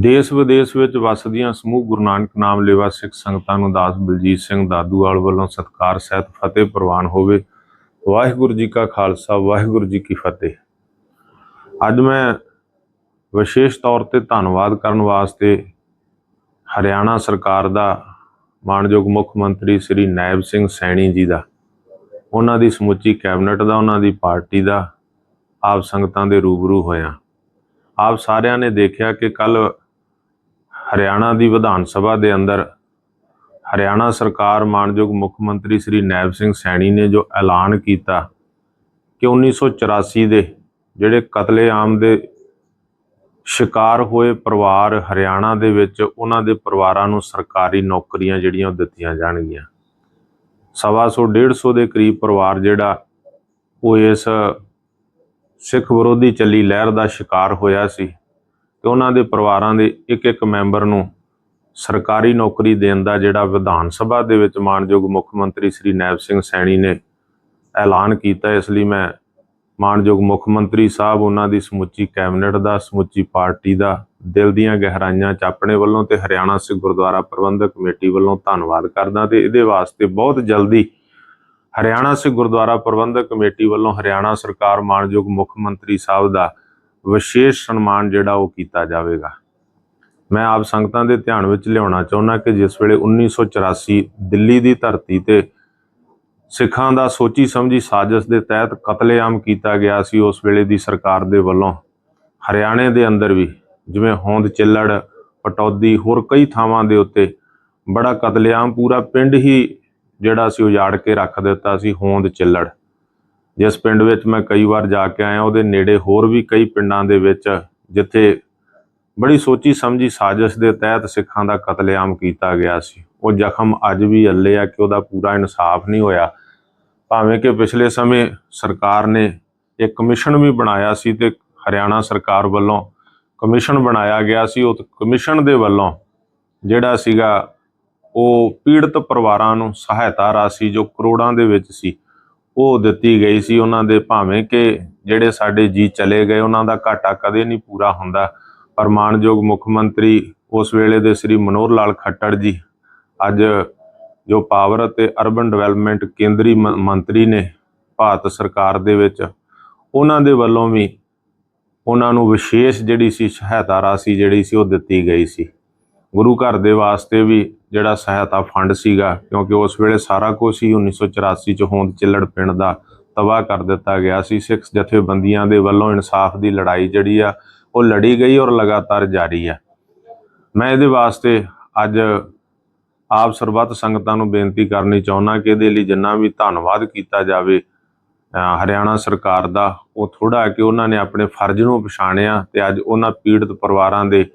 ਦੇਸ਼ ਵਿਦੇਸ਼ ਵਿੱਚ ਵਸਦੀਆਂ ਸਮੂਹ ਗੁਰੂ ਨਾਨਕ ਨਾਮ ਲੇਵਾ ਸਿੱਖ ਸੰਗਤਾਂ ਨੂੰ ਦਾਸ ਬਲਜੀਤ ਸਿੰਘ ਦਾਦੂਵਾਲ ਵੱਲੋਂ ਸਤਿਕਾਰ, ਸਹਿਤ, ਫਤਿਹ ਪ੍ਰਵਾਨ ਹੋਵੇ। ਵਾਹਿਗੁਰੂ ਜੀ ਕਾ ਖਾਲਸਾ, ਵਾਹਿਗੁਰੂ ਜੀ ਕੀ ਫਤਿਹ। ਅੱਜ ਮੈਂ ਵਿਸ਼ੇਸ਼ ਤੌਰ ਤੇ ਧੰਨਵਾਦ ਕਰਨ ਵਾਸਤੇ ਹਰਿਆਣਾ ਸਰਕਾਰ ਦਾ ਮਾਨਯੋਗ ਮੁੱਖ ਮੰਤਰੀ ਸ੍ਰੀ ਨਾਇਬ ਸਿੰਘ ਸੈਣੀ ਜੀ ਦਾ, ਉਹਨਾਂ ਦੀ ਸਮੁੱਚੀ ਕੈਬਨਿਟ ਦਾ, ਉਹਨਾਂ ਦੀ ਪਾਰਟੀ ਦਾ ਆਪ ਸੰਗਤਾਂ ਦੇ ਰੂਬਰੂ ਹੋਇਆ। ਆਪ ਸਾਰਿਆਂ ਨੇ ਦੇਖਿਆ ਕਿ ਕੱਲ ਹਰਿਆਣਾ ਦੀ ਵਿਧਾਨ ਸਭਾ ਦੇ ਅੰਦਰ ਹਰਿਆਣਾ ਸਰਕਾਰ ਮਾਨਯੋਗ ਮੁੱਖ ਮੰਤਰੀ ਸ੍ਰੀ ਨੈਬ ਸਿੰਘ ਸੈਣੀ ਨੇ ਜੋ ਐਲਾਨ ਕੀਤਾ ਕਿ 1984 ਦੇ ਜਿਹੜੇ ਕਤਲੇਆਮ ਦੇ ਸ਼ਿਕਾਰ ਹੋਏ ਪਰਿਵਾਰ ਹਰਿਆਣਾ ਦੇ ਵਿੱਚ, ਉਹਨਾਂ ਦੇ ਪਰਿਵਾਰਾਂ ਨੂੰ ਸਰਕਾਰੀ ਨੌਕਰੀਆਂ ਜਿਹੜੀਆਂ ਉਹ ਦਿੱਤੀਆਂ ਜਾਣਗੀਆਂ। ਸਵਾ ਸੌ 150 ਦੇ ਕਰੀਬ ਪਰਿਵਾਰ ਜਿਹੜਾ, ਉਹ ਇਸ ਸਿੱਖ ਵਿਰੋਧੀ ਚੱਲੀ ਲਹਿਰ ਦਾ ਸ਼ਿਕਾਰ ਹੋਇਆ ਸੀ। ਤੇ ਉਹਨਾਂ ਦੇ ਪਰਿਵਾਰਾਂ ਦੇ ਇੱਕ ਇੱਕ ਮੈਂਬਰ ਨੂੰ ਸਰਕਾਰੀ ਨੌਕਰੀ ਦੇਣ ਦਾ ਜਿਹੜਾ ਵਿਧਾਨ ਸਭਾ ਦੇ ਵਿੱਚ ਮਾਨਯੋਗ ਮੁੱਖ ਮੰਤਰੀ ਸ੍ਰੀ ਨੈਬ ਸਿੰਘ ਸੈਣੀ ਨੇ ਐਲਾਨ ਕੀਤਾ, ਇਸ ਲਈ ਮੈਂ ਮਾਨਯੋਗ ਮੁੱਖ ਮੰਤਰੀ ਸਾਹਿਬ, ਉਹਨਾਂ ਦੀ ਸਮੁੱਚੀ ਕੈਬਨਿਟ ਦਾ, ਸਮੁੱਚੀ ਪਾਰਟੀ ਦਾ ਦਿਲ ਦੀਆਂ ਗਹਿਰਾਈਆਂ ਚ ਆਪਣੇ ਵੱਲੋਂ ਤੇ ਹਰਿਆਣਾ ਸਿੱਖ ਗੁਰਦੁਆਰਾ ਪ੍ਰਬੰਧਕ ਕਮੇਟੀ ਵੱਲੋਂ ਧੰਨਵਾਦ ਕਰਦਾ ਤੇ ਇਹਦੇ ਵਾਸਤੇ ਬਹੁਤ ਜਲਦੀ ਹਰਿਆਣਾ ਸਿੱਖ ਗੁਰਦੁਆਰਾ ਪ੍ਰਬੰਧਕ ਕਮੇਟੀ ਵੱਲੋਂ ਹਰਿਆਣਾ ਸਰਕਾਰ ਮਾਨਯੋਗ ਮੁੱਖ ਮੰਤਰੀ ਸਾਹਿਬ ਦਾ ਵਿਸ਼ੇਸ਼ ਸਨਮਾਨ ਜਿਹੜਾ ਉਹ ਕੀਤਾ ਜਾਵੇਗਾ। ਮੈਂ ਆਪ ਸੰਗਤਾਂ ਦੇ ਧਿਆਨ ਵਿੱਚ ਲਿਆਉਣਾ ਚਾਹੁੰਦਾ ਕਿ ਜਿਸ ਵੇਲੇ 1984 ਦਿੱਲੀ ਦੀ ਧਰਤੀ ਤੇ ਸਿੱਖਾਂ ਦਾ ਸੋਚੀ ਸਮਝੀ ਸਾਜ਼ਿਸ਼ ਦੇ ਤਹਿਤ ਕਤਲੇਆਮ ਕੀਤਾ ਗਿਆ ਸੀ, ਉਸ ਵੇਲੇ ਦੀ ਸਰਕਾਰ ਦੇ ਵੱਲੋਂ ਹਰਿਆਣੇ ਦੇ ਅੰਦਰ ਵੀ ਜਿਵੇਂ ਹੋਂਦ, ਚਿੱਲੜ, ਪਟੌਦੀ ਹੋਰ ਕਈ ਥਾਵਾਂ ਦੇ ਉੱਤੇ ਬੜਾ ਕਤਲੇਆਮ ਪੂਰਾ ਪਿੰਡ ਹੀ ਜਿਹੜਾ ਸੀ ਉਜਾੜ ਕੇ ਰੱਖ ਦਿੱਤਾ ਸੀ, ਹੋਂਦ, ਚਿੱਲੜ। ਜਿਸ ਪਿੰਡ ਵਿੱਚ ਮੈਂ ਕਈ ਵਾਰ ਜਾ ਕੇ ਆਇਆ, ਉਹਦੇ ਨੇੜੇ ਹੋਰ ਵੀ ਕਈ ਪਿੰਡਾਂ ਦੇ ਵਿੱਚ ਜਿੱਥੇ ਬੜੀ ਸੋਚੀ ਸਮਝੀ ਸਾਜ਼ਿਸ਼ ਦੇ ਤਹਿਤ ਸਿੱਖਾਂ ਦਾ ਕਤਲੇਆਮ ਕੀਤਾ ਗਿਆ ਸੀ। ਉਹ ਜ਼ਖਮ ਅੱਜ ਵੀ ਅੱਲੇ ਆ ਕਿ ਉਹਦਾ ਪੂਰਾ ਇਨਸਾਫ ਨਹੀਂ ਹੋਇਆ। ਭਾਵੇਂ ਕਿ ਪਿਛਲੇ ਸਮੇਂ ਸਰਕਾਰ ਨੇ ਇੱਕ ਕਮਿਸ਼ਨ ਵੀ ਬਣਾਇਆ ਸੀ ਤੇ ਹਰਿਆਣਾ ਸਰਕਾਰ ਵੱਲੋਂ ਕਮਿਸ਼ਨ ਬਣਾਇਆ ਗਿਆ ਸੀ। ਉਹ ਕਮਿਸ਼ਨ ਦੇ ਵੱਲੋਂ ਜਿਹੜਾ ਸੀਗਾ, ਉਹ ਪੀੜਤ ਪਰਿਵਾਰਾਂ ਨੂੰ ਸਹਾਇਤਾ ਰਾਸ਼ੀ ਜੋ ਕਰੋੜਾਂ ਦੇ ਵਿੱਚ ਸੀ ਉਹ ਦਿੱਤੀ ਗਈ ਸੀ ਉਹਨਾਂ ਦੇ ਭਾਵੇਂ ਕਿ ਜਿਹੜੇ ਸਾਡੇ ਜੀ ਚਲੇ ਗਏ, ਉਹਨਾਂ ਦਾ ਘਾਟਾ ਕਦੇ ਨਹੀਂ ਪੂਰਾ ਹੁੰਦਾ। ਪਰ ਮਾਨਯੋਗ ਮੁੱਖ ਮੰਤਰੀ ਉਸ ਵੇਲੇ ਦੇ ਸ੍ਰੀ ਮਨੋਹਰ ਲਾਲ ਖੱਟੜ ਜੀ, ਅੱਜ ਜੋ ਪਾਵਰ ਅਤੇ ਅਰਬਨ ਡਿਵੈਲਪਮੈਂਟ ਕੇਂਦਰੀ ਮ- ਮੰਤਰੀ ਨੇ ਭਾਰਤ ਸਰਕਾਰ ਦੇ ਵਿੱਚ, ਉਹਨਾਂ ਦੇ ਵੱਲੋਂ ਵੀ ਉਹਨਾਂ ਨੂੰ ਵਿਸ਼ੇਸ਼ ਜਿਹੜੀ ਸੀ ਸਹਾਇਤਾ ਰਾਸ਼ੀ ਜਿਹੜੀ ਸੀ ਉਹ ਦਿੱਤੀ ਗਈ ਸੀ। ਗੁਰੂ ਘਰ ਦੇ ਵਾਸਤੇ ਵੀ ਜਿਹੜਾ ਸਹਾਇਤਾ ਫੰਡ ਸੀਗਾ, ਕਿਉਂਕਿ ਉਸ ਵੇਲੇ ਸਾਰਾ ਕੁਝ ਹੀ 1984 ਚ ਹੋਂਦ ਚਿੱਲੜ ਪਿੰਡ ਦਾ ਤਬਾਹ ਕਰ ਦਿੱਤਾ ਗਿਆ ਸੀ। ਸਿੱਖ ਜਥੇਬੰਦੀਆਂ ਦੇ ਵੱਲੋਂ ਇਨਸਾਫ ਦੀ ਲੜਾਈ ਜਿਹੜੀ ਆ, ਉਹ ਲੜੀ ਗਈ ਔਰ ਲਗਾਤਾਰ ਜਾਰੀ ਆ। ਮੈਂ ਇਹਦੇ ਵਾਸਤੇ ਅੱਜ ਆਪ ਸਰਬੱਤ ਸੰਗਤਾਂ ਨੂੰ ਬੇਨਤੀ ਕਰਨੀ ਚਾਹੁੰਦਾ ਕਿ ਇਹਦੇ ਲਈ ਜਿੰਨਾ ਵੀ ਧੰਨਵਾਦ ਕੀਤਾ ਜਾਵੇ, ਅਹ ਹਰਿਆਣਾ ਸਰਕਾਰ ਦਾ, ਉਹ ਥੋੜਾ ਹੈ ਕਿ ਉਹਨਾਂ ਨੇ ਆਪਣੇ ਫਰਜ਼ ਨੂੰ ਪਛਾਣਿਆ ਤੇ ਅੱਜ ਉਹਨਾਂ ਪੀੜਤ ਪਰਿਵਾਰਾਂ ਦੇ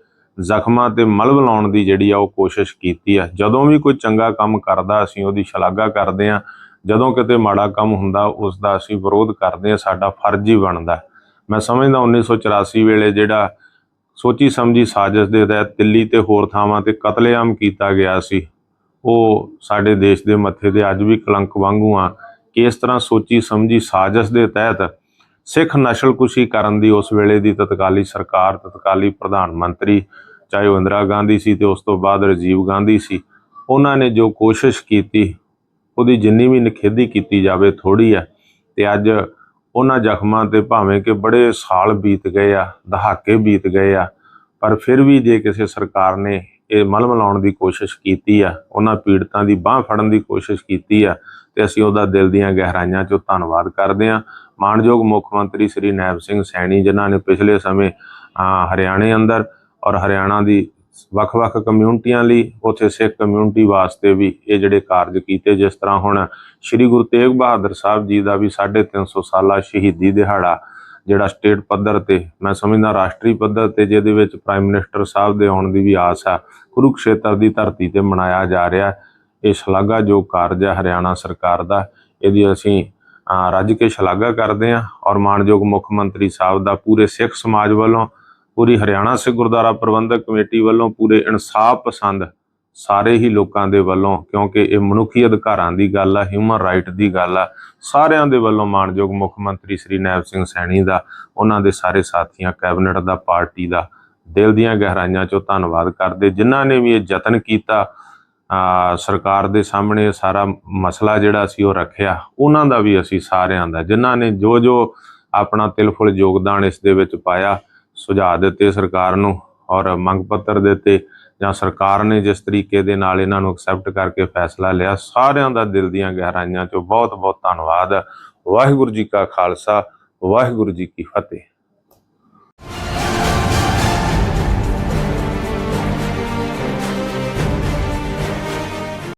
ਜ਼ਖਮਾਂ ਤੇ ਮਲਬ ਲਾਉਣ ਦੀ ਜਿਹੜੀ ਆ ਉਹ ਕੋਸ਼ਿਸ਼ ਕੀਤੀ ਆ। ਜਦੋਂ ਵੀ ਕੋਈ ਚੰਗਾ ਕੰਮ ਕਰਦਾ, ਅਸੀਂ ਉਹਦੀ ਸ਼ਲਾਘਾ ਕਰਦੇ ਆ। ਜਦੋਂ ਕਿਤੇ ਮਾੜਾ ਕੰਮ ਹੁੰਦਾ ਉਸ ਦਾ ਅਸੀਂ ਵਿਰੋਧ ਕਰਦੇ ਆ। ਸਾਡਾ ਫਰਜ਼ ਹੀ ਬਣਦਾ। ਮੈਂ ਸਮਝਦਾ 1984 ਵੇਲੇ ਜਿਹੜਾ ਸੋਚੀ ਸਮਝੀ ਸਾਜ਼ਿਸ਼ ਦੇ ਤਹਿਤ ਦਿੱਲੀ ਤੇ ਹੋਰ ਥਾਵਾਂ ਤੇ ਕਤਲੇਆਮ ਕੀਤਾ ਗਿਆ ਸੀ। ਉਹ ਸਾਡੇ ਦੇਸ਼ ਦੇ ਮੱਥੇ ਤੇ ਅੱਜ ਵੀ ਕਲੰਕ ਵਾਂਗੂ ਆ। ਕਿ ਇਸ ਤਰ੍ਹਾਂ ਸੋਚੀ ਸਮਝੀ ਸਾਜ਼ਿਸ਼ ਦੇ ਤਹਿਤ ਸਿੱਖ ਨਸਲਕੁਸ਼ੀ ਕਰਨ ਦੀ ਉਸ ਵੇਲੇ ਦੀ ਤਤਕਾਲੀ ਸਰਕਾਰ, ਤਤਕਾਲੀ ਪ੍ਰਧਾਨ ਮੰਤਰੀ ਚਾਹੇ ਉਹ ਇੰਦਰਾ ਗਾਂਧੀ ਸੀ ਤੇ ਉਸ ਤੋਂ ਬਾਅਦ ਰਾਜੀਵ ਗਾਂਧੀ ਸੀ, ਉਹਨਾਂ ਨੇ ਜੋ ਕੋਸ਼ਿਸ਼ ਕੀਤੀ, ਉਹਦੀ ਜਿੰਨੀ ਵੀ ਨਿਖੇਧੀ ਕੀਤੀ ਜਾਵੇ ਥੋੜੀ ਆ, ਤੇ ਅੱਜ ਉਹਨਾਂ ਜ਼ਖਮਾਂ ਤੇ ਭਾਵੇਂ ਕਿ ਬੜੇ ਸਾਲ ਬੀਤ ਗਏ ਆ, ਦਹਾਕੇ ਬੀਤ ਗਏ ਆ, ਪਰ ਫਿਰ ਵੀ ਜੇ ਕਿਸੇ ਸਰਕਾਰ ਨੇ ਇਹ ਮਲਮ ਲਾਉਣ ਦੀ ਕੋਸ਼ਿਸ਼ ਕੀਤੀ ਆ, ਉਹਨਾਂ ਪੀੜਤਾਂ ਦੀ ਬਾਹ ਫੜਨ ਦੀ ਕੋਸ਼ਿਸ਼ ਕੀਤੀ ਆ, ਤੇ ਅਸੀਂ ਉਹਦਾ ਦਿਲ ਦੀਆਂ ਗਹਿਰਾਈਆਂ 'ਚੋਂ ਧੰਨਵਾਦ ਕਰਦੇ ਹਾਂ। ਮਾਨਯੋਗ ਮੁੱਖ ਮੰਤਰੀ ਸ੍ਰੀ ਨੈਬ ਸਿੰਘ ਸੈਣੀ, ਜਿਨ੍ਹਾਂ ਨੇ ਪਿਛਲੇ ਸਮੇਂ ਹਰਿਆਣੇ ਅੰਦਰ ਔਰ ਹਰਿਆਣਾ ਦੀ ਵੱਖ-ਵੱਖ ਕਮਿਊਨਿਟੀਆਂ ਲਈ ਉਥੇ ਸਿੱਖ ਕਮਿਊਨਿਟੀ ਵਾਸਤੇ ਵੀ ਇਹ ਜਿਹੜੇ ਕਾਰਜ ਕੀਤੇ ਜਿਸ ਤਰ੍ਹਾਂ ਹੁਣ ਸ੍ਰੀ ਗੁਰੂ ਤੇਗ ਬਹਾਦਰ ਸਾਹਿਬ ਜੀ ਦਾ ਵੀ 350 ਸਾਲਾ ਸ਼ਹੀਦੀ ਦਿਹਾੜਾ ਜਿਹੜਾ ਸਟੇਟ ਪੱਧਰ ਤੇ ਮੈਂ ਸਮਝਦਾ ਰਾਸ਼ਟਰੀ ਪੱਧਰ ਤੇ ਜਿਹਦੇ ਵਿੱਚ ਪ੍ਰਾਈਮ ਮਿਨਿਸਟਰ ਸਾਹਿਬ ਦੇ ਆਉਣ ਦੀ ਵੀ ਆਸ ਆ, ਕੁਰੂਕਸ਼ੇਤਰ ਦੀ ਧਰਤੀ ਤੇ ਮਨਾਇਆ ਜਾ ਰਿਹਾ। ਇਹ ਸ਼ਲਾਘਾਯੋਗ ਕਾਰਜ ਹੈ ਹਰਿਆਣਾ ਸਰਕਾਰ ਦਾ। ਇਹਦੀ ਅਸੀਂ ਰੱਜ ਕੇ ਸ਼ਲਾਘਾ ਕਰਦੇ ਹਾਂ ਔਰ ਮਾਨਯੋਗ ਮੁੱਖ ਮੰਤਰੀ ਸਾਹਿਬ ਦਾ ਪੂਰੇ ਸਿੱਖ ਸਮਾਜ ਵੱਲੋਂ ਪੂਰੀ ਹਰਿਆਣਾ ਸਿੱਖ ਗੁਰਦੁਆਰਾ ਪ੍ਰਬੰਧਕ ਕਮੇਟੀ ਵੱਲੋਂ ਪੂਰੇ ਇਨਸਾਫ ਪਸੰਦ ਸਾਰੇ ਹੀ ਲੋਕਾਂ ਦੇ ਵੱਲੋਂ, ਕਿਉਂਕਿ ਇਹ ਮਨੁੱਖੀ ਅਧਿਕਾਰਾਂ ਦੀ ਗੱਲ ਆ ਹਿਊਮਨ ਰਾਈਟ ਦੀ ਗੱਲ ਆ, ਸਾਰਿਆਂ ਦੇ ਵੱਲੋਂ ਮਾਨਯੋਗ ਮੁੱਖ ਮੰਤਰੀ ਸ੍ਰੀ ਨੈਬ ਸਿੰਘ ਸੈਣੀ ਦਾ, ਉਹਨਾਂ ਦੇ ਸਾਰੇ ਸਾਥੀਆਂ, ਕੈਬਨਿਟ ਦਾ, ਪਾਰਟੀ ਦਾ, ਦਿਲ ਦੀਆਂ ਗਹਿਰਾਈਆਂ ਚੋਂ ਧੰਨਵਾਦ ਕਰਦੇ, ਜਿਨ੍ਹਾਂ ਨੇ ਵੀ ਇਹ ਯਤਨ ਕੀਤਾ ਸਰਕਾਰ ਦੇ ਸਾਹਮਣੇ ਸਾਰਾ ਮਸਲਾ ਜਿਹੜਾ ਸੀ ਉਹ ਰੱਖਿਆ, ਉਹਨਾਂ ਦਾ ਵੀ ਅਸੀਂ ਸਾਰਿਆਂ ਦਾ, ਜਿਨ੍ਹਾਂ ਨੇ ਜੋ ਜੋ ਆਪਣਾ ਤਿਲਫੁਲ ਯੋਗਦਾਨ ਇਸ ਦੇ ਵਿੱਚ ਪਾਇਆ ਸੁਝਾਅ ਦਿੱਤੇ ਸਰਕਾਰ ਨੂੰ ਔਰ ਮੰਗ ਪੱਤਰ ਦਿੱਤੇ ਜਾਂ ਸਰਕਾਰ ਨੇ ਜਿਸ ਤਰੀਕੇ ਦੇ ਨਾਲ ਇਹਨਾਂ ਨੂੰ ਐਕਸੈਪਟ ਕਰਕੇ ਫੈਸਲਾ ਲਿਆ, ਸਾਰਿਆਂ ਦਾ ਦਿਲ ਦੀਆਂ ਗਹਿਰਾਈਆਂ ਚੋਂ ਬਹੁਤ ਬਹੁਤ ਧੰਨਵਾਦ। ਵਾਹਿਗੁਰੂ ਜੀ ਕਾ ਖਾਲਸਾ, ਵਾਹਿਗੁਰੂ ਜੀ ਕੀ ਫਤਿਹ।